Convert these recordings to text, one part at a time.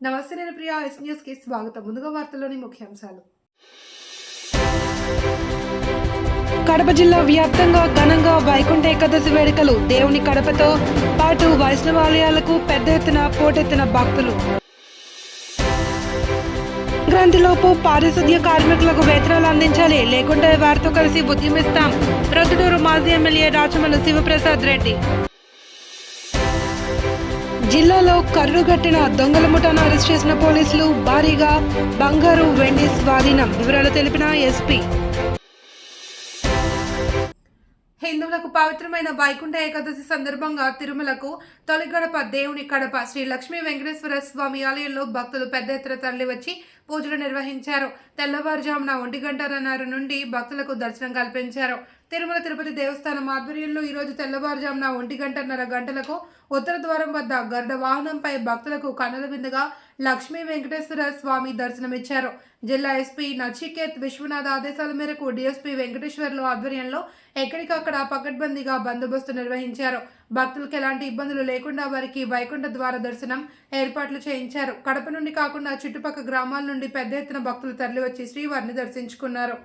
నమస్తే నేను ప్రియా ఎస్ న్యూస్కి స్వాగతం. ముందుగా వార్తల్లోని ముఖ్యాంశాలు. కడప జిల్లా వ్యాప్తంగా ఘనంగా వైకుంఠ ఏకాదశి వేడుకలు దేవుని కడపతో పాటు వైష్ణవాలయాలకు పెద్ద ఎత్తున పోటెత్తిన భక్తులు. సంక్రాంతిలోపు పారిశుద్ధ్య కార్మికులకు వేతనాలు అందించాలి. లేకుంటే వారితో కలిసి ఉద్యమిస్తాం. ప్రొద్దుటూరు మాజీ ఎమ్మెల్యే రాచమల్లు శివప్రసాద్ రెడ్డి. జిల్లాలో కర్రుగట్టిన దొంగల ముఠాను అరెస్ట్ చేసిన పోలీసులు భారీగా బంగారు వెండి స్వాధీనం. వివరాలు తెలిపిన ఎస్పీ. హిందువులకు పవిత్రమైన వైకుంఠ ఏకాదశి సందర్భంగా తిరుమలకు తొలిగడప దేవుని కడప శ్రీ లక్ష్మీ వెంకటేశ్వర స్వామి ఆలయంలో భక్తులు పెద్ద ఎత్తున తరలివచ్చి పూజలు నిర్వహించారు. తెల్లవారుజామున ఒంటి గంటన్నర నుండి భక్తులకు దర్శనం కల్పించారు. తిరుమల తిరుపతి దేవస్థానం ఆధ్వర్యంలో ఈరోజు తెల్లవారుజామున ఒంటి గంటన్నర గంటలకు ఉత్తర ద్వారం వద్ద గరుడ వాహనంపై భక్తులకు కన్నుల విందుగా లక్ష్మీ వెంకటేశ్వర స్వామి దర్శనమిచ్చారు. జిల్లా ఎస్పీ నచికేత్ విశ్వనాథ్ ఆదేశాల మేరకు డిఎస్పీ వెంకటేశ్వర్లు ఆధ్వర్యంలో ఎక్కడికక్కడ పకడ్బందీగా బందోబస్తు నిర్వహించారు. భక్తులకు ఎలాంటి ఇబ్బందులు లేకుండా వారికి వైకుంఠ ద్వార దర్శనం ఏర్పాట్లు చేయించారు. కడప నుండి కాకుండా చుట్టుపక్కల గ్రామాల నుండి పెద్ద ఎత్తున భక్తులు తరలివచ్చి శ్రీవారిని దర్శించుకున్నారు.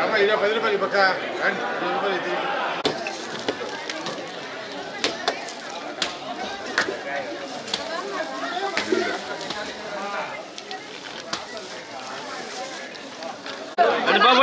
ఉంది ఇరవై పది రూపాయలు పక్క రండి ఇరవై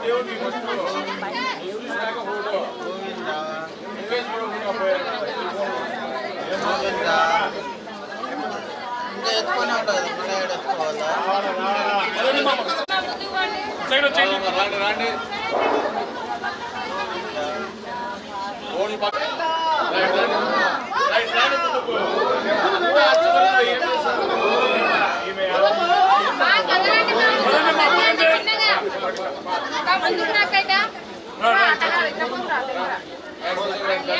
దేవుని దండం పెట్టుకోనంటే ఫోటోలు తీసుకుంటే రావాలా రామ్మ నడవాలా ఎత్తుకొని ఉంటుంది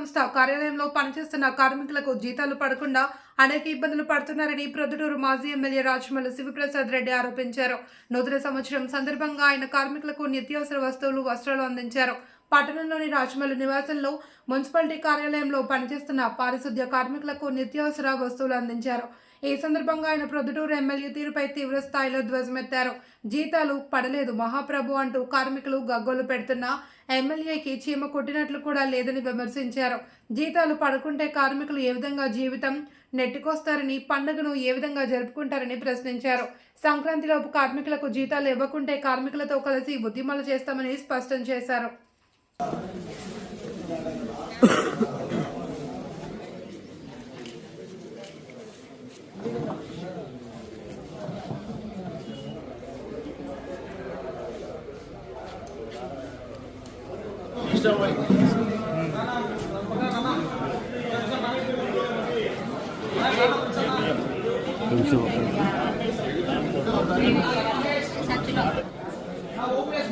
సంస్థ కార్యాలయంలో పనిచేస్తున్న కార్మికులకు జీతాలు పడకుండా అనేక ఇబ్బందులు పడుతున్నారని ప్రొద్దుటూరు మాజీ ఎమ్మెల్యే రాజమల్లి శివప్రసాద్ రెడ్డి ఆరోపించారు. నూతన సంవత్సరం సందర్భంగా ఆయన కార్మికులకు నిత్యావసర వస్తువులు వస్త్రాలు అందించారు. పట్టణంలోని రాజమల్లి నివాసంలో మున్సిపాలిటీ కార్యాలయంలో పనిచేస్తున్న పారిశుద్ధ్య కార్మికులకు నిత్యావసర వస్తువులు అందించారు. ఈ సందర్భంగా ఆయన ప్రొద్దుటూరు ఎమ్మెల్యే తీరుపై తీవ్ర స్థాయిలో ధ్వజమెత్తారు. జీతాలు పడలేదు. మహాప్రభు అంటూ కార్మికులు గగ్గోలు పెడుతున్న ఎమ్మెల్యేకి చీమ కొట్టినట్లు కూడా లేదని విమర్శించారు. జీతాలు పడకుంటే కార్మికులు ఏ విధంగా జీవితం నెట్టుకొస్తారని పండుగను ఏ విధంగా జరుపుకుంటారని ప్రశ్నించారు. సంక్రాంతిలోపు కార్మికులకు జీతాలు ఇవ్వకుంటే కార్మికులతో కలిసి ఉద్యమాలు చేస్తామని స్పష్టం చేశారు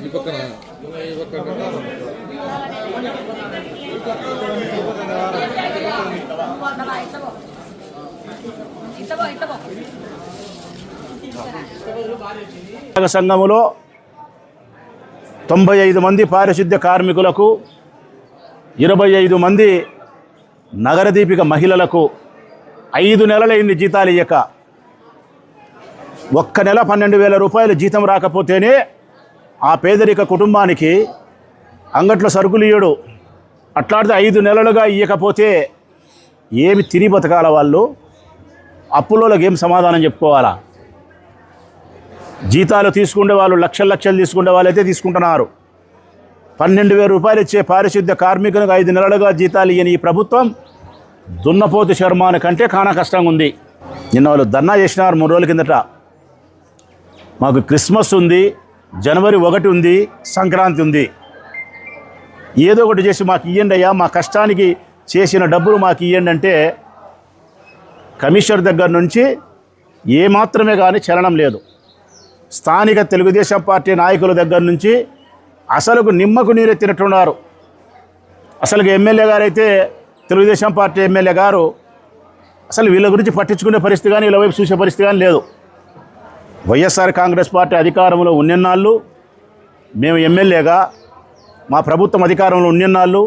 ఈ పక్కన ఈ పక్కన కార్మిక సంఘములో తొంభై ఐదు మంది పారిశుద్ధ్య కార్మికులకు ఇరవై ఐదు మంది నగరదీపిక మహిళలకు ఐదు నెలలైంది జీతాలు ఇయ్యక. ఒక్క నెల పన్నెండు వేల రూపాయలు జీతం రాకపోతేనే ఆ పేదరిక కుటుంబానికి అంగట్లో సరుకులు ఇయ్యడు. అట్లాడితే ఐదు నెలలుగా ఇయ్యకపోతే ఏమి తిని బతకాల వాళ్ళు? అప్పులోకి ఏం సమాధానం చెప్పుకోవాలా? జీతాలు తీసుకునే వాళ్ళు లక్షల లక్షలు తీసుకునే వాళ్ళు అయితే తీసుకుంటున్నారు. పన్నెండు వేల రూపాయలు ఇచ్చే పారిశుద్ధ్య కార్మికులకు ఐదు నెలలుగా జీతాలు ఇయ్యని ఈ ప్రభుత్వం దున్నపోతు శర్మాని కంటే కానా కష్టంగా ఉంది. నిన్న వాళ్ళు ధర్నా చేసినారు మూడు రోజుల కిందట. మాకు క్రిస్మస్ ఉంది జనవరి ఒకటి ఉంది సంక్రాంతి ఉంది. ఏదో ఒకటి చేసి మాకు ఇవ్వండి అయ్యా మా కష్టానికి చేసిన డబ్బులు మాకు ఇవ్వండి అంటే కమిషనర్ దగ్గర నుంచి ఏమాత్రమే కానీ చలనం లేదు. స్థానిక తెలుగుదేశం పార్టీ నాయకుల దగ్గర నుంచి అసలుకు నిమ్మకు నీరెత్తినట్టున్నారు అసలు ఎమ్మెల్యే గారైతే తెలుగుదేశం పార్టీ ఎమ్మెల్యే గారు అసలు వీళ్ళ గురించి పట్టించుకునే పరిస్థితి కానీ వీళ్ళ వైపు చూసే పరిస్థితి కానీ లేదు. వైఎస్ఆర్ కాంగ్రెస్ పార్టీ అధికారంలో ఉన్నెన్నాళ్ళు మేము ఎమ్మెల్యేగా మా ప్రభుత్వం అధికారంలో ఉన్నెన్నాళ్ళు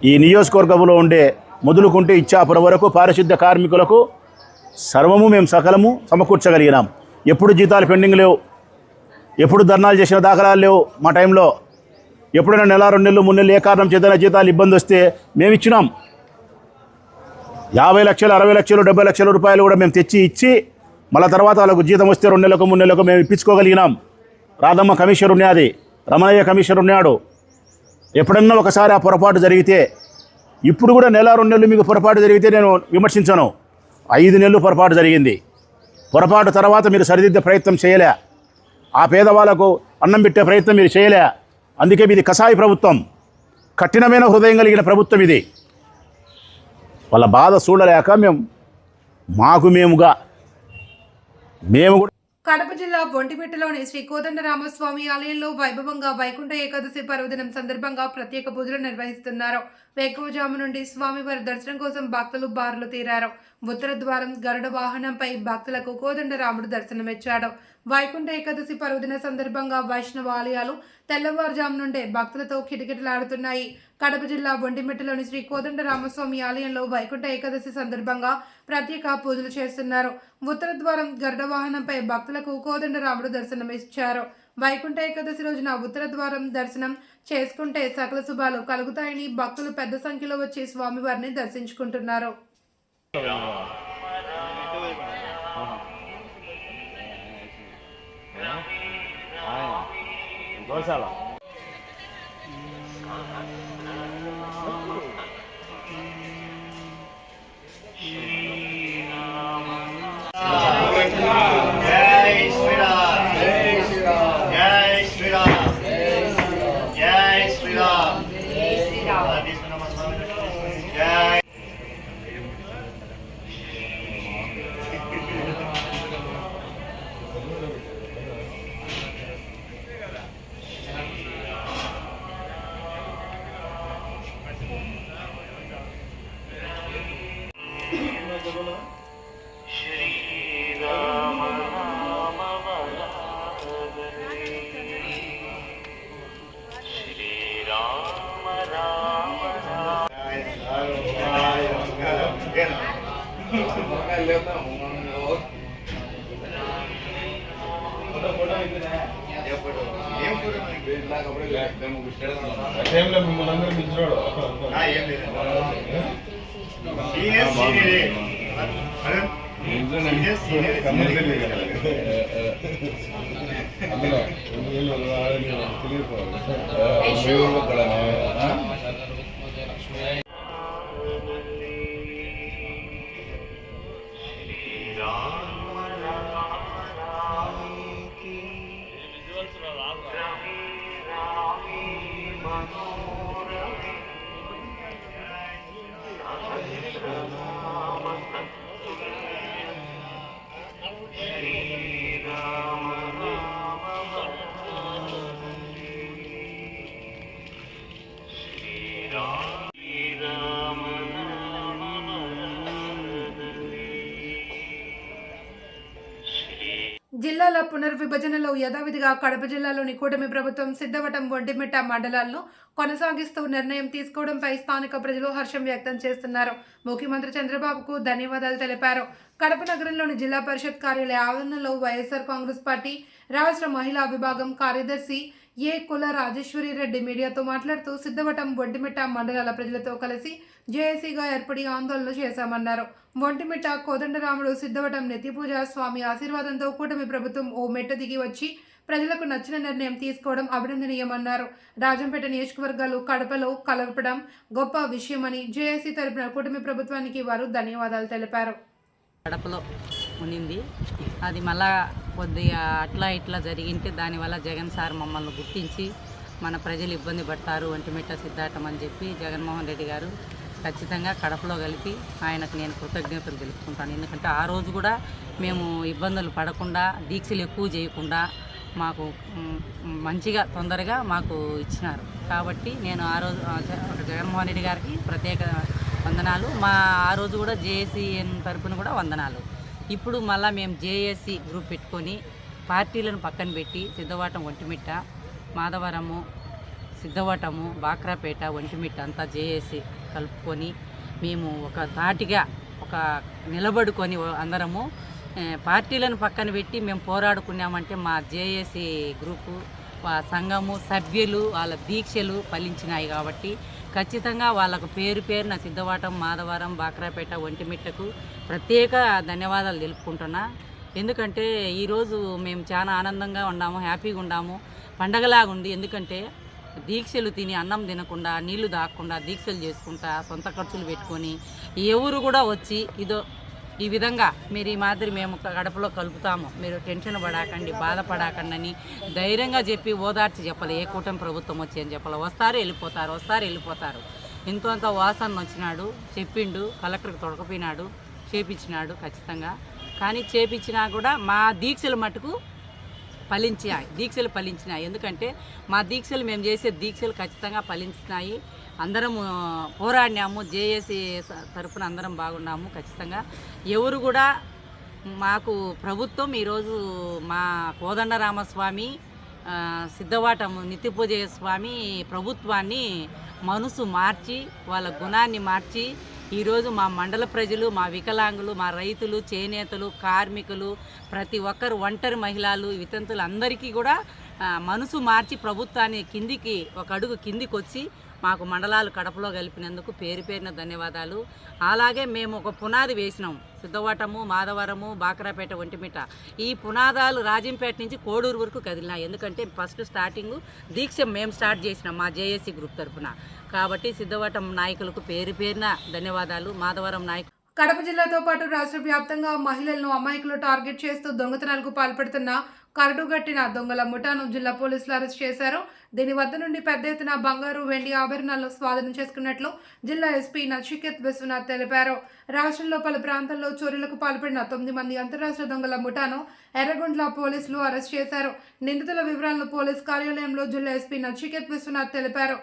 ఈ నియోజకవర్గంలో ఉండే మొదలుకుంటే ఇచ్చాపురం వరకు పారిశుద్ధ్య కార్మికులకు సర్వము మేము సకలము సమకూర్చగలిగినాము ఎప్పుడు జీతాలు పెండింగ్ లేవు? ఎప్పుడు ధర్నాలు చేసిన దాఖలాలు లేవు మా టైంలో? ఎప్పుడైనా నెల రెండు నెలలు మూడు నెలలు ఏ కారణం చేతన జీతాలు ఇబ్బంది వస్తే మేము ఇచ్చినాం. యాభై లక్షలు అరవై లక్షలు డెబ్బై లక్షల రూపాయలు కూడా మేము తెచ్చి ఇచ్చి మళ్ళీ తర్వాత వాళ్ళకు జీతం వస్తే రెండు నెలలకు మూడు నెలలకు మేము ఇప్పించుకోగలిగినాం. రాధమ్మ కమిషనర్ ఉన్నది రమణయ్య కమిషనర్ ఉన్నాడు. ఎప్పుడన్నా ఒకసారి ఆ పొరపాటు జరిగితే ఇప్పుడు కూడా నెల రెండు నెలలు మీకు పొరపాటు జరిగితే నేను విమర్శించను. ఐదు నెలలు పొరపాటు జరిగింది. పొరపాటు తర్వాత మీరు సరిదిద్దే ప్రయత్నం చేయలే. ఆ పేదవాళ్ళకు అన్నం పెట్టే ప్రయత్నం మీరు చేయలే. అందుకే మీది కసాయి ప్రభుత్వం. కఠినమైన హృదయం కలిగిన ప్రభుత్వం ఇది. వాళ్ళ బాధ చూడలేక మేము మాకు మేముగా మేము కూడా కడప జిల్లా బొంటిమిట్టలోని శ్రీ కోదండరామస్వామి ఆలయంలో వైభవంగా వైకుంఠ ఏకాదశి పర్వదినం సందర్భంగా ప్రత్యేక పూజలు నిర్వహిస్తున్నారు. వేకువజాము నుండి స్వామివారి దర్శనం కోసం భక్తులు బారులు తీరారు. ఉత్తర ద్వారం గరుడ వాహనంపై భక్తులకు కోదండరాముడు దర్శనమిచ్చాడు. వైకుంఠ ఏకాదశి పర్వదిన సందర్భంగా వైష్ణవ ఆలయాలు తెల్లవారుజాము నుండే భక్తులతో కిటకిటలాడుతున్నాయి. కడప జిల్లా బొంటిమిట్టలోని శ్రీ కోదండరామస్వామి ఆలయంలో వైకుంఠ ఏకాదశి సందర్భంగా ప్రత్యేక పూజలు చేస్తున్నారు. ఉత్తర ద్వారం గరుడ వాహనంపై భక్తులకు కోదండరాముడు దర్శనమిచ్చారు. వైకుంఠ ఏకాదశి రోజున ఉత్తర ద్వారం దర్శనం చేసుకుంటే సకల శుభాలు కలుగుతాయని భక్తులు పెద్ద సంఖ్యలో వచ్చి స్వామివారిని దర్శించుకుంటున్నారు. 多少钱了 టైంలో మిమ్మల్ని అందరూ పిలిచినాడు సీనియర్ సీనియరే అదే సీనియర్ సీనియర్ అందులో వీళ్ళు జిల్లాల పునర్విభజనలో యథావిధిగా కడప జిల్లాలోని కూటమి ప్రభుత్వం సిద్ధవటం ఒంటిమిట్ట మండలాలను కొనసాగిస్తూ నిర్ణయం తీసుకోవడంపై స్థానిక ప్రజలు హర్షం వ్యక్తం చేస్తున్నారు. ముఖ్యమంత్రి చంద్రబాబుకు ధన్యవాదాలు తెలిపారు. కడప నగరంలోని జిల్లా పరిషత్ కార్యాలయ ఆవరణలో వైఎస్ఆర్ కాంగ్రెస్ పార్టీ రాష్ట్ర మహిళా విభాగం కార్యదర్శి ఏ కుల రాజేశ్వరి రెడ్డి మీడియాతో మాట్లాడుతూ సిద్ధవటం ఒడ్డిమిట్ట మండలాల ప్రజలతో కలిసి జేఏసీగా ఏర్పడి ఆందోళన చేశామన్నారు. ఒంటిమిట్ట కోదండరాముడు సిద్ధవటం నెత్తిపూజ స్వామి ఆశీర్వాదంతో కూటమి ప్రభుత్వం ఓ మెట్ట దిగి వచ్చి ప్రజలకు నచ్చిన నిర్ణయం తీసుకోవడం అభినందనీయమన్నారు. రాజంపేట నియోజకవర్గాలు కడపలో కలపడం గొప్ప విషయమని జేఏసీ తరపున కూటమి ప్రభుత్వానికి వారు ధన్యవాదాలు తెలిపారు. కడపలో ఉనింది అది మళ్ళా కొద్దిగా అట్లా ఇట్లా జరిగింటే దానివల్ల జగన్ సార్ మమ్మల్ని గుర్తించి మన ప్రజలు ఇబ్బంది పడతారు ఒంటిమిట్ట సిద్ధాటం అని చెప్పి జగన్మోహన్ రెడ్డి గారు ఖచ్చితంగా కడపలో కలిపి ఆయనకు నేను కృతజ్ఞతలు తెలుపుకుంటాను. ఎందుకంటే ఆ రోజు కూడా మేము ఇబ్బందులు పడకుండా దీక్షలు ఎక్కువ చేయకుండా మాకు మంచిగా తొందరగా మాకు ఇచ్చినారు. కాబట్టి నేను ఆ రోజు జగన్మోహన్ రెడ్డి గారికి ప్రత్యేక వందనాలు. మా ఆ రోజు కూడా జేఏసీఎన్ తరఫున కూడా వందనాలు. ఇప్పుడు మళ్ళీ మేము జేఏసీ గ్రూప్ పెట్టుకొని పార్టీలను పక్కన పెట్టి సిద్ధవాటం ఒంటిమిట్ట మాధవరము సిద్ధవటము బాక్రాపేట ఒంటిమిట్ట అంతా జేఏసీ కలుపుకొని మేము ఒక తాటిగా ఒక నిలబడుకొని అందరము పార్టీలను పక్కన పెట్టి మేము పోరాడుకున్నామంటే మా జేఏసీ గ్రూపు సంఘము సభ్యులు వాళ్ళ దీక్షలు ఫలించినాయి కాబట్టి ఖచ్చితంగా వాళ్ళకు పేరు పేరున సిద్ధవాటం మాధవరం బాక్రాపేట ఒంటిమిట్టకు ప్రత్యేక ధన్యవాదాలు తెలుపుకుంటున్నా. ఎందుకంటే ఈరోజు మేము చాలా ఆనందంగా ఉన్నాము హ్యాపీగా ఉన్నాము పండగలాగా ఉంది ఎందుకంటే దీక్షలు తిని అన్నం తినకుండా నీళ్ళు దాక్కుండా దీక్షలు చేసుకుంటా సొంత ఖర్చులు పెట్టుకొని ఎవరు కూడా వచ్చి ఇదో ఈ విధంగా మీరు ఈ మాదిరి మేము గడపలో కలుపుతాము. మీరు టెన్షన్ పడాకండి బాధపడాకండి అని ధైర్యంగా చెప్పి ఓదార్చి చెప్పాలి. ఏ కూటమి ప్రభుత్వం వచ్చి అని చెప్పాలి. వస్తారు వెళ్ళిపోతారు వస్తారు వెళ్ళిపోతారు. ఇంతో అంత వాసన వచ్చినాడు చెప్పిండు కలెక్టర్కి తొడకపోయినాడు చేపించినాడు ఖచ్చితంగా. కానీ చేపించినా కూడా మా దీక్షల మటుకు ఫలించాయి దీక్షలు ఫలించినాయి. ఎందుకంటే మా దీక్షలు మేము చేసే దీక్షలు ఖచ్చితంగా ఫలించినాయి. అందరం పోరాడినాము జేఏసీ తరఫున అందరం బాగున్నాము ఖచ్చితంగా. ఎవరు కూడా మాకు ప్రభుత్వం ఈరోజు మా కోదండరామస్వామి సిద్ధవాటము సిద్ధవాటం స్వామి ప్రభుత్వాన్ని మనసు మార్చి వాళ్ళ గుణాన్ని మార్చి ఈరోజు మా మండల ప్రజలు మా వికలాంగులు మా రైతులు చేనేతలు కార్మికులు ప్రతి ఒక్కరు ఒంటరి మహిళలు వితంతులు అందరికీ కూడా మనసు మార్చి ప్రభుత్వాన్ని కిందికి ఒక అడుగు కిందికి వచ్చి మాకు మండలాలు కడపలో కలిపినందుకు పేరు పేరిన ధన్యవాదాలు. అలాగే మేము ఒక పునాది వేసినాం. సిద్ధవటము మాధవరము బాకరాపేట ఒంటిమిట ఈ పునాదాలు రాజంపేట నుంచి కోడూరు వరకు కదిలినాయి. ఎందుకంటే ఫస్ట్ స్టార్టింగ్ దీక్ష మేము స్టార్ట్ చేసినాం మా జేఏసీ గ్రూప్ తరఫున కాబట్టి సిద్ధవటం నాయకులకు పేరు పేరిన ధన్యవాదాలు. మాధవరం నాయకులు కడప జిల్లాతో పాటు రాష్ట్ర వ్యాప్తంగా మహిళలను అమాయకులు టార్గెట్ చేస్తూ దొంగతనాలకు పాల్పడుతున్న కరడుగట్టిన దొంగల ముఠాను జిల్లా పోలీసులు అరెస్ట్ చేశారు. దీని వద్ద నుండి పెద్ద ఎత్తున బంగారు వెండి ఆభరణాలను స్వాధీనం చేసుకున్నట్లు జిల్లా ఎస్పీ నచికేత్ విశ్వనాథ్ తెలిపారు. రాష్ట్రంలో పలు ప్రాంతాల్లో చోరీలకు పాల్పడిన తొమ్మిది మంది అంతరాష్ట్ర దొంగల ముఠాను ఎర్రగొండ్ల పోలీసులు అరెస్ట్ చేశారు. నిందితుల వివరాలను పోలీస్ కార్యాలయంలో జిల్లా ఎస్పీ నచికేత్ విశ్వనాథ్ తెలిపారు.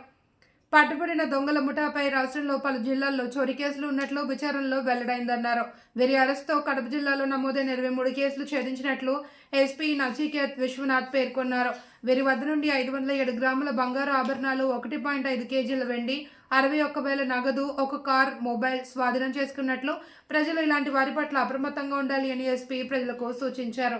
పట్టుబడిన దొంగల ముఠాపై రాష్ట్రంలో పలు జిల్లాల్లో చోరీ కేసులు ఉన్నట్లు విచారణలో వెల్లడైందన్నారు. వీరి అరెస్ట్తో కడప జిల్లాలో నమోదైన ఇరవై మూడు కేసులు ఛేదించినట్లు ఎస్పీ నచికేత్ విశ్వనాథ్ పేర్కొన్నారు. వీరి వద్ద నుండి ఐదు వందల ఏడు గ్రాముల బంగారు ఆభరణాలు ఒకటి పాయింట్ ఐదు కేజీల వెండి అరవై ఒక్క వేల నగదు ఒక కార్ మొబైల్ స్వాధీనం చేసుకున్నట్లు ప్రజలు ఇలాంటి వారి పట్ల అప్రమత్తంగా ఉండాలి అని ఎస్పీ ప్రజలకు సూచించారు.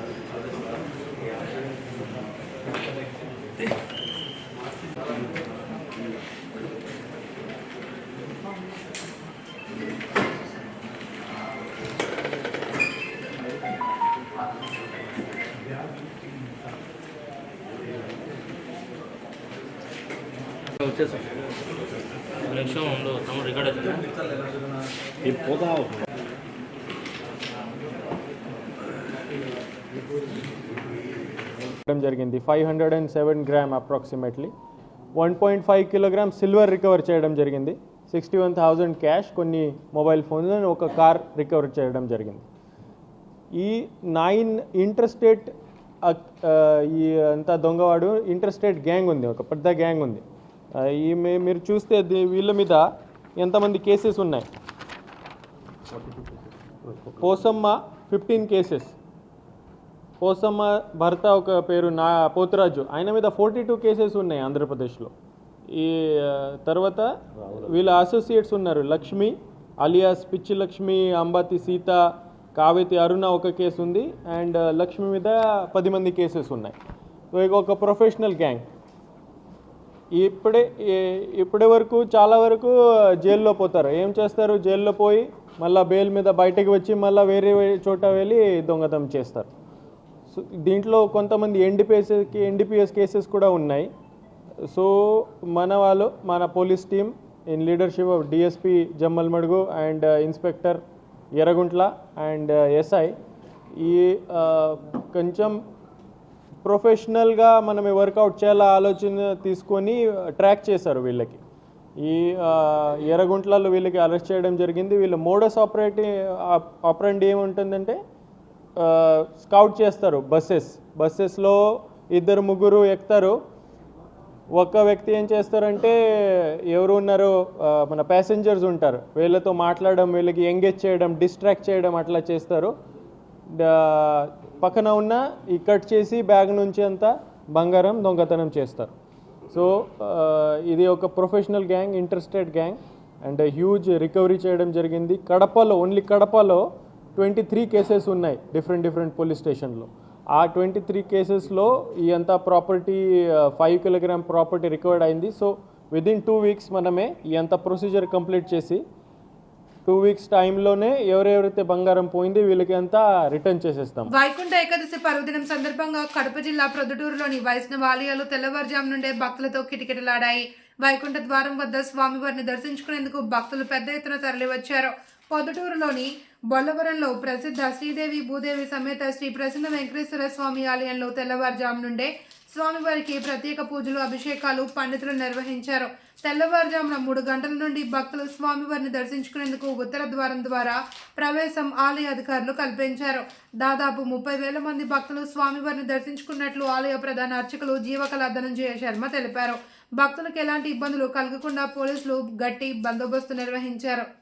రికార్డ్ అవుతుంది జరిగింది. Five hundred and seven gram approximately one point five kilogram silver recover చేయడం జరిగింది. సిక్స్టీ వన్ థౌజండ్ క్యాష్ కొన్ని మొబైల్ ఫోన్స్ and ఒక కార్ రికవర్ చేయడం జరిగింది. ఈ నైన్ ఇంటర్స్టేట్ ఈ అంతా దొంగవాడు ఇంటర్స్టేట్ గ్యాంగ్ ఉంది ఒక పెద్ద గ్యాంగ్ ఉంది. ఈ మీరు చూస్తే వీళ్ళ మీద ఎంతమంది కేసెస్ ఉన్నాయి? Posamma fifteen cases. పోసమ్మ భర్త ఒక పేరు నా పోతురాజు. ఆయన మీద ఫోర్టీ టూ కేసెస్ ఉన్నాయి ఆంధ్రప్రదేశ్లో. ఈ తర్వాత వీళ్ళ అసోసియేట్స్ ఉన్నారు. లక్ష్మి అలియాస్ పిచ్చి లక్ష్మి అంబాతి సీత కావేతి అరుణ ఒక కేసు ఉంది. అండ్ లక్ష్మి మీద పది మంది కేసెస్ ఉన్నాయి. ఒక ప్రొఫెషనల్ గ్యాంగ్. ఇప్పుడే ఇప్పటి వరకు చాలా వరకు జైల్లో పోతారు. ఏం చేస్తారు? జైల్లో పోయి మళ్ళీ బెయిల్ మీద బయటకు వచ్చి మళ్ళీ వేరే చోట వెళ్ళి దొంగతనం చేస్తారు. సో దీంట్లో కొంతమంది ఎన్డిపిఎస్కి ఎన్డిపిఎస్ కేసెస్ కూడా ఉన్నాయి. సో మన వాళ్ళు మన police team in leadership of DSP Jammalamadugu and inspector Erraguntla and SI ఈ కొంచెం ప్రొఫెషనల్గా మనం వర్కౌట్ చేయాల ఆలోచన తీసుకొని ట్రాక్ చేశారు వీళ్ళకి. ఈ ఎర్రగుంట్లలో వీళ్ళకి అరెస్ట్ చేయడం జరిగింది. వీళ్ళ మోడస్ ఆపరేటి ఆపరెంట్ ఏముంటుందంటే స్కౌట్ చేస్తారు బస్సెస్. బస్సెస్లో ఇద్దరు ముగ్గురు ఎక్కుతారు. ఒక్క వ్యక్తి ఏం చేస్తారంటే ఎవరు ఉన్నారో మన ప్యాసింజర్స్ ఉంటారు. వీళ్ళతో మాట్లాడడం వీళ్ళకి ఎంగేజ్ చేయడం డిస్ట్రాక్ట్ చేయడం అట్లా చేస్తారు. పక్కన ఉన్న ఈ కట్ చేసి బ్యాగ్ నుంచి అంతా బంగారం దొంగతనం చేస్తారు. సో ఇది ఒక professional gang interested gang and huge recovery చేయడం జరిగింది. కడపలో ఓన్లీ కడపలో ట్వంటీ త్రీ కేసెస్ ఉన్నాయి డిఫరెంట్ డిఫరెంట్ పోలీస్ స్టేషన్లో ఆ ట్వంటీ త్రీ కేసెస్లో ఈ అంతా property five kilogram property recovered అయింది. సో విదిన్ టూ వీక్స్ మనమే ఈ అంతా ప్రొసీజర్ కంప్లీట్ చేసి టూ వీక్స్ టైంలోనే ఎవరెవరైతే బంగారం పోయింది వీళ్ళకి అంతా రిటర్న్ చేసేస్తాం. వైకుంఠ ఏకాదశి పర్వదినం సందర్భంగా కడప జిల్లా ప్రొద్దుటూరులోని వైష్ణవ ఆలయాలు తెల్లవారుజాము నుండే భక్తులతో కిటకిటలాడాయి. వైకుంఠ ద్వారం వద్ద స్వామివారిని దర్శించుకునేందుకు భక్తులు పెద్ద ఎత్తున తరలివచ్చారు. పొద్దుటూరులోని బొల్లవరంలో ప్రసిద్ధ శ్రీదేవి భూదేవి సమేత శ్రీ ప్రసన్న వెంకటేశ్వర స్వామి ఆలయంలో తెల్లవారుజాము నుండే స్వామివారికి ప్రత్యేక పూజలు అభిషేకాలు పండితులు నిర్వహించారు. తెల్లవారుజామున మూడు గంటల నుండి భక్తులు స్వామివారిని దర్శించుకునేందుకు ఉత్తర ద్వారం ద్వారా ప్రవేశం ఆలయ అధికారులు కల్పించారు. దాదాపు ముప్పై వేల మంది భక్తులు స్వామివారిని దర్శించుకున్నట్లు ఆలయ ప్రధాన అర్చకులు జీవకళ ధనంజయ శర్మ తెలిపారు. భక్తులకు ఎలాంటి ఇబ్బందులు కలగకుండా పోలీసులు గట్టి బందోబస్తు నిర్వహించారు.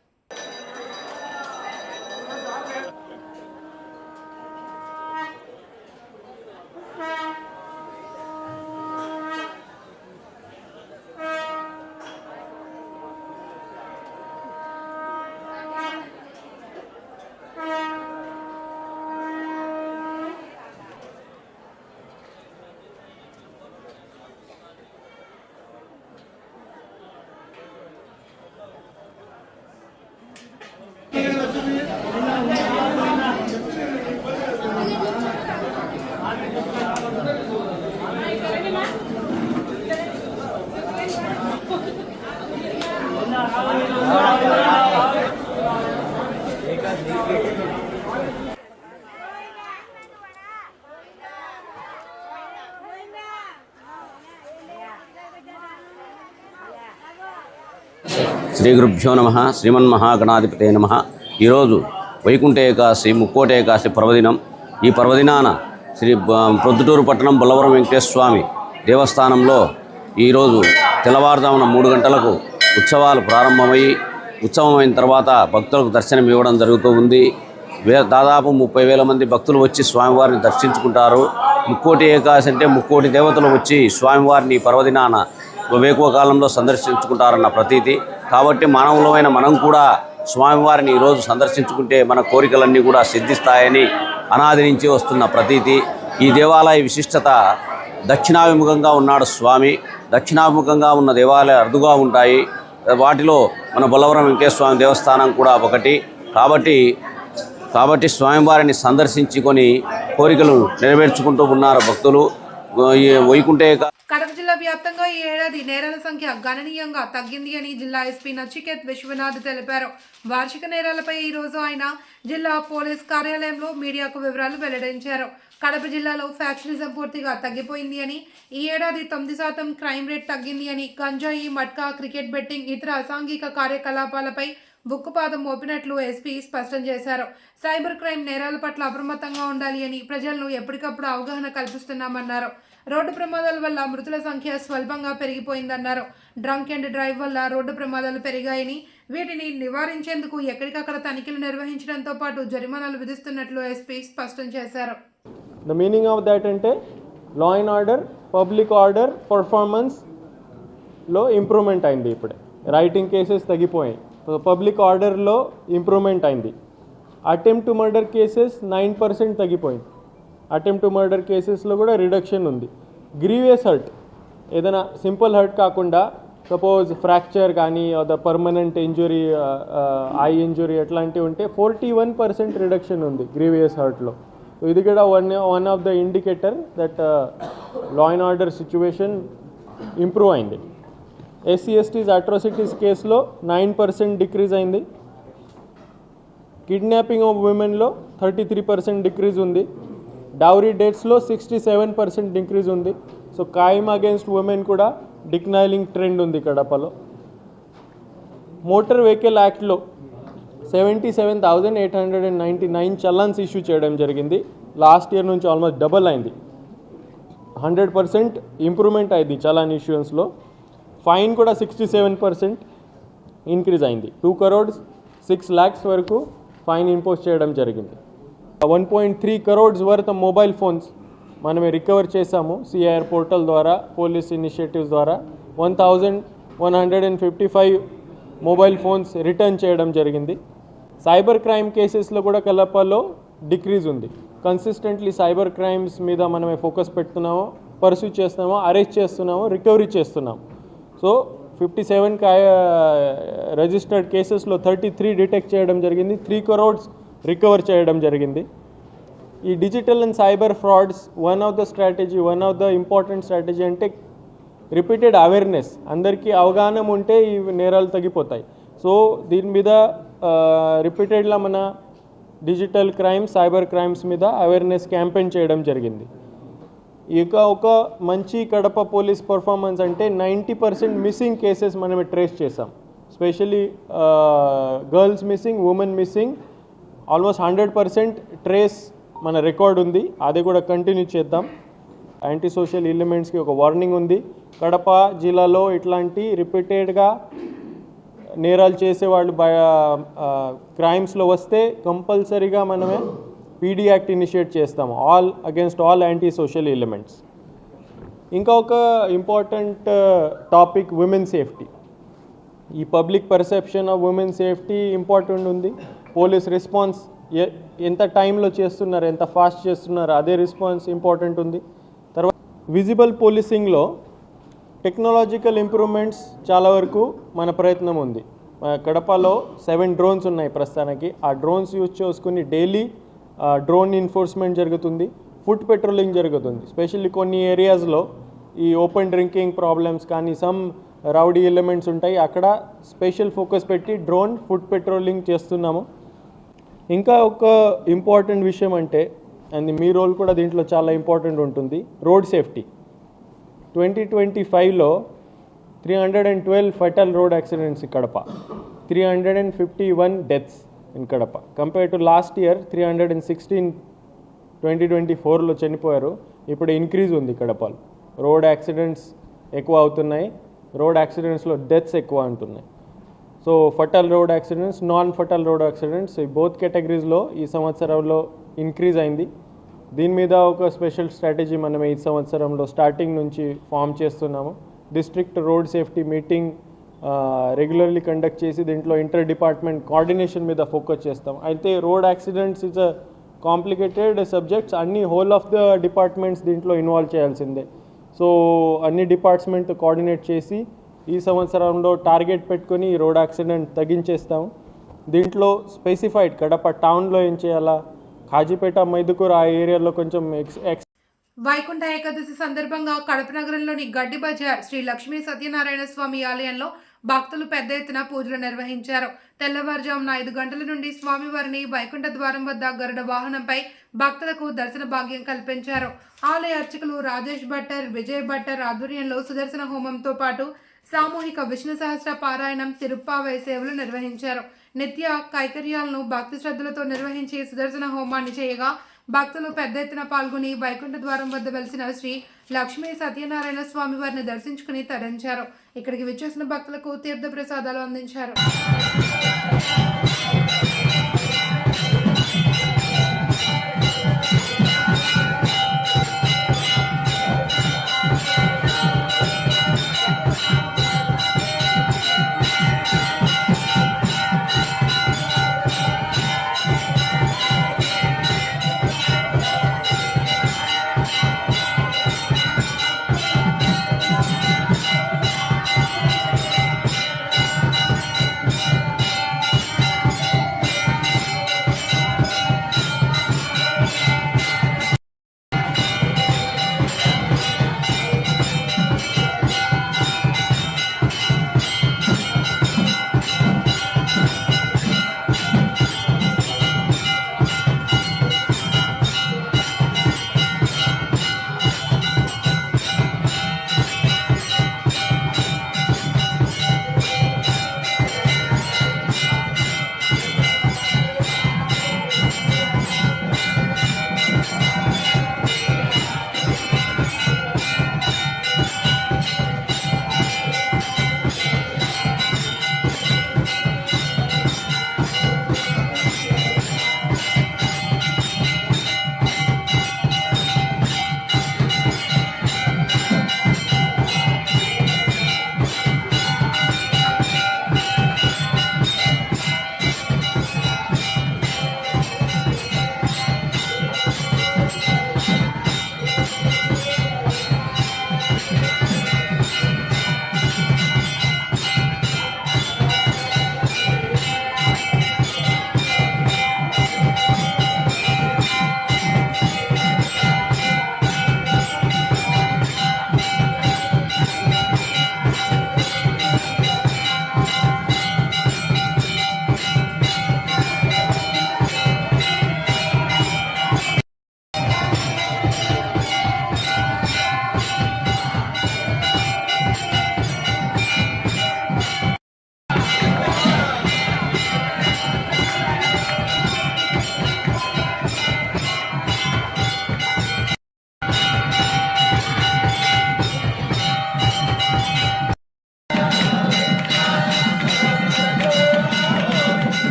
శ్రీ గురుభ్యో నమ శ్రీమన్మహాగణాధిపతే నమ. ఈరోజు వైకుంఠ ఏకాశి ముక్కోట ఏకాశి పర్వదినం. ఈ పర్వదినాన శ్రీ ప్రొద్దుటూరు పట్టణం బొల్లవరం వెంకటేశ్వర స్వామి దేవస్థానంలో ఈరోజు తెల్లవారుజామున మూడు గంటలకు ఉత్సవాలు ప్రారంభమయ్యి ఉత్సవం అయిన తర్వాత భక్తులకు దర్శనం ఇవ్వడం జరుగుతూ ఉంది. వే దాదాపు ముప్పై వేల మంది భక్తులు వచ్చి స్వామివారిని దర్శించుకుంటారు. ముక్కోటి ఏకాశి అంటే ముక్కోటి దేవతలు వచ్చి స్వామివారిని పర్వదినాన వేకువ కాలంలో సందర్శించుకుంటారన్న ప్రతీతి. కాబట్టి మానవులమైన మనం కూడా స్వామివారిని ఈరోజు సందర్శించుకుంటే మన కోరికలన్నీ కూడా సిద్ధిస్తాయని అనాది నుంచి వస్తున్న ప్రతీతి. ఈ దేవాలయ విశిష్టత దక్షిణాభిముఖంగా ఉన్నాడు స్వామి. దక్షిణాభిముఖంగా ఉన్న దేవాలయాలు అరుదుగా ఉంటాయి. వాటిలో మన బొల్లవరం వెంకటేశ్వర దేవస్థానం కూడా ఒకటి. కాబట్టి కాబట్టి స్వామివారిని సందర్శించుకొని కోరికలు నెరవేర్చుకుంటూ ఉన్నారు భక్తులు. వైకుంఠ కడప జిల్లా వ్యాప్తంగా ఈ ఏడాది నేరాల సంఖ్య గణనీయంగా తగ్గింది అని జిల్లా ఎస్పీ నచికేత్ విశ్వనాథ్ తెలిపారు. వార్షిక నేరాలపై ఈ రోజు ఆయన జిల్లా పోలీస్ కార్యాలయంలో మీడియాకు వివరాలు వెల్లడించారు. కడప జిల్లాలో ఫ్యాక్షనిజం పూర్తిగా తగ్గిపోయింది అని ఈ ఏడాది తొమ్మిది శాతం క్రైమ్ రేట్ తగ్గింది అని గంజాయి మట్కా క్రికెట్ బెట్టింగ్ ఇతర అసాంఘిక కార్యకలాపాలపై బుక్కుపాదం మోపినట్లు ఎస్పీ స్పష్టం చేశారు. సైబర్ క్రైమ్ నేరాల పట్ల అప్రమత్తంగా ఉండాలి అని ప్రజలను ఎప్పటికప్పుడు అవగాహన కల్పిస్తున్నామన్నారు. రోడ్డు ప్రమాదాల వల్ల మృతుల సంఖ్య స్వల్పంగా పెరిగిపోయిందన్నారు. డ్రంక్ అండ్ డ్రైవ్ వల్ల రోడ్డు ప్రమాదాలు పెరిగాయని వీటిని నివారించేందుకు ఎక్కడికక్కడ తనిఖీలు నిర్వహించడంతో పాటు జరిమానాలు విధిస్తున్నట్లు ఎస్పీ స్పష్టం చేశారు. ద మీనింగ్ ఆఫ్ దాట్ అంటే law and order public order పర్ఫార్మెన్స్లో improvement అయింది ఇప్పుడే. రైటింగ్ కేసెస్ తగ్గిపోయాయి. పబ్లిక్ ఆర్డర్లో ఇంప్రూవ్మెంట్ అయింది. Attempt to murder cases nine percent తగ్గిపోయింది. అటెంప్ట్ టు మర్డర్ కేసెస్లో కూడా రిడక్షన్ ఉంది. గ్రీవియస్ హర్ట్ ఏదైనా సింపుల్ హర్ట్ కాకుండా సపోజ్ ఫ్రాక్చర్ కానీ the permanent injury eye injury అట్లాంటివి ఉంటే ఫోర్టీ వన్ పర్సెంట్ రిడక్షన్ ఉంది గ్రీవియస్ హర్ట్లో ఇది కూడా one one of the indicator that law and order situation improve అయింది. ఎస్సీ ఎస్టీస్ అట్రాసిటీస్ కేసులో నైన్ పర్సెంట్ డిక్రీజ్ అయింది. కిడ్నాపింగ్ ఆఫ్ ఉమెన్లో థర్టీ త్రీ పర్సెంట్ డిక్రీజ్ ఉంది. డౌరీ డేట్స్లో సిక్స్టీ సెవెన్ పర్సెంట్ ఇంక్రీజ్ ఉంది. సో కాయిమ్ అగేన్స్ట్ ఉమెన్ కూడా declining trend ఉంది కడపలో మోటార్ వెహికల్ యాక్ట్లో seventy seven thousand eight hundred and ninety nine challans issue చేయడం జరిగింది. లాస్ట్ ఇయర్ నుంచి ఆల్మోస్ట్ డబల్ అయింది. హండ్రెడ్ పర్సెంట్ ఇంప్రూవ్మెంట్ అయింది చలాన్ ఇష్యూస్లో ఫైన్ కూడా సిక్స్టీ సెవెన్ పర్సెంట్ ఇంక్రీజ్ అయింది. టూ కరోడ్స్ సిక్స్ ల్యాక్స్ వరకు ఫైన్ ఇంపోజ్ చేయడం జరిగింది. One point three crores worth mobile phones మనమే రికవర్ చేశాము. సిఐఆర్ పోర్టల్ ద్వారా పోలీస్ ఇనిషియేటివ్స్ ద్వారా one thousand one hundred and fifty five mobile phones return చేయడం జరిగింది. సైబర్ క్రైమ్ కేసెస్లో కూడా కలపలో డిక్రీజ్ ఉంది. కన్సిస్టెంట్లీ సైబర్ క్రైమ్స్ మీద మనమే ఫోకస్ పెడుతున్నామో పర్సూ చేస్తున్నామో అరెస్ట్ చేస్తున్నామో రికవరీ చేస్తున్నాం సో ఫిఫ్టీ సెవెన్ రిజిస్టర్డ్ కేసెస్లో థర్టీ త్రీ డిటెక్ట్ చేయడం జరిగింది. త్రీ కరోడ్స్ రికవర్ చేయడం జరిగింది. ఈ digital and cyber frauds one of the strategy one of the important strategy అంటే రిపీటెడ్ అవేర్నెస్ అందరికీ అవగాహన ఉంటే ఈ నేరాలు తగ్గిపోతాయి. సో దీని మీద రిపీటెడ్లా మన డిజిటల్ క్రైమ్స్ సైబర్ క్రైమ్స్ మీద అవేర్నెస్ క్యాంపెయిన్ చేయడం జరిగింది. ఇక ఒక మంచి కడప పోలీస్ పర్ఫార్మెన్స్ అంటే నైంటీ పర్సెంట్ మిస్సింగ్ కేసెస్ మనమే ట్రేస్ చేసాం specially girls missing women missing almost hundred percent trace మన రికార్డ్ ఉంది. అది కూడా కంటిన్యూ చేద్దాం. యాంటీ సోషల్ ఎలిమెంట్స్కి ఒక వార్నింగ్ ఉంది. కడప జిల్లాలో ఇట్లాంటి రిపీటెడ్గా నేరాలు చేసేవాళ్ళు బయ క్రైమ్స్లో వస్తే కంపల్సరీగా మనమే పీడీ యాక్ట్ ఇనిషియేట్ చేస్తాము. All against all anti social elements ఇంకా ఒక ఇంపార్టెంట్ టాపిక్ ఉమెన్ సేఫ్టీ ఈ public perception of women safety important ఉంది. పోలీస్ రెస్పాన్స్ ఎంత టైంలో చేస్తున్నారు ఎంత ఫాస్ట్ చేస్తున్నారు అదే రెస్పాన్స్ ఇంపార్టెంట్ ఉంది. తర్వాత విజిబుల్ పోలీసింగ్లో టెక్నాలజికల్ ఇంప్రూవ్మెంట్స్ చాలా వరకు మన ప్రయత్నం ఉంది. కడపలో సెవెన్ డ్రోన్స్ ఉన్నాయి ప్రస్తుతానికి. ఆ డ్రోన్స్ యూజ్ చేసుకుని డైలీ డ్రోన్ ఎన్ఫోర్స్మెంట్ జరుగుతుంది ఫుడ్ పెట్రోలింగ్ జరుగుతుంది. స్పెషల్లీ కొన్ని ఏరియాస్లో ఈ ఓపెన్ డ్రింకింగ్ ప్రాబ్లమ్స్ కానీ సమ్ రౌడీ ఎలిమెంట్స్ ఉంటాయి. అక్కడ స్పెషల్ ఫోకస్ పెట్టి డ్రోన్ ఫుడ్ పెట్రోలింగ్ చేస్తున్నాము. ఇంకా ఒక ఇంపార్టెంట్ విషయం అంటే అండ్ మీ రోల్ కూడా దీంట్లో చాలా ఇంపార్టెంట్ ఉంటుంది రోడ్ సేఫ్టీ ట్వంటీ ట్వంటీ ఫైవ్లో three hundred and twelve fatal road accidents Kadapa. Three hundred and fifty one deaths in Kadapa. Compare to last year three hundred and sixteen twenty twenty ఫోర్లో చనిపోయారు. ఇప్పుడు increase ఉంది కడపలో. Road accidents ఎక్కువ అవుతున్నాయి. Road యాక్సిడెంట్స్లో deaths ఎక్కువ అంటున్నాయి. So fatal road accidents non fatal road accidents ఈ బోత్ కేటగిరీస్లో ఈ సంవత్సరంలో ఇంక్రీజ్ అయింది. దీని మీద ఒక స్పెషల్ స్ట్రాటజీ మనం ఈ సంవత్సరంలో స్టార్టింగ్ నుంచి ఫామ్ చేస్తున్నాము. District road safety meeting regularly conduct చేసి దీంట్లో ఇంటర్ డిపార్ట్మెంట్ కోఆర్డినేషన్ మీద ఫోకస్ చేస్తాం. అయితే road accidents is a complicated subjects అన్ని హోల్ ఆఫ్ ద డిపార్ట్మెంట్స్ దీంట్లో ఇన్వాల్వ్ చేయాల్సిందే. సో అన్ని డిపార్ట్మెంట్ కోఆర్డినేట్ చేసి ఈ సంవత్సరంలో టార్గెట్ పెట్టుకొని ఈ రోడ్ యాక్సిడెంట్ తగ్గించేస్తాం. దీంట్లో స్పెసిఫైడ్ కడప టౌన్లో ఏం చేయాలా? కాజీపేట మైదుకూర్ ఆ ఏరియాలో కొంచెం ఎక్స్ ఎక్స్ వైకుంఠ ఏకాదశి సందర్భంగా కడప నగరంలోని గడ్డి బజార్ శ్రీ లక్ష్మీ సత్యనారాయణ స్వామి ఆలయంలో భక్తులు పెద్ద ఎత్తున పూజలు నిర్వహించారు. తెల్లవారుజామున ఐదు గంటల నుండి స్వామివారిని వైకుంఠ ద్వారం వద్ద గరుడ వాహనంపై భక్తులకు దర్శన భాగ్యం కల్పించారు. ఆలయ అర్చకులు రాజేష్ భట్టర్ విజయ్ భట్టర్ ఆధ్వర్యంలో సుదర్శన హోమంతో పాటు సామూహిక విష్ణు సహస్ర పారాయణం తిరుప్పావై సేవలు నిర్వహించారు. నిత్య కైకర్యాలను భక్తి శ్రద్ధలతో నిర్వహించి సుదర్శన హోమాన్ని చేయగా భక్తులు పెద్ద ఎత్తున పాల్గొని వైకుంఠ ద్వారం వద్ద వెలిసిన శ్రీ లక్ష్మీ సత్యనారాయణ స్వామి వారిని దర్శించుకుని తరించారు. ఇక్కడికి విచ్చేసిన భక్తులకు తీర్థ ప్రసాదాలు అందించారు.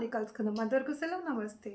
మళ్ళీ కలుసుకుందాం. అంతవరకు సెలవు నమస్తే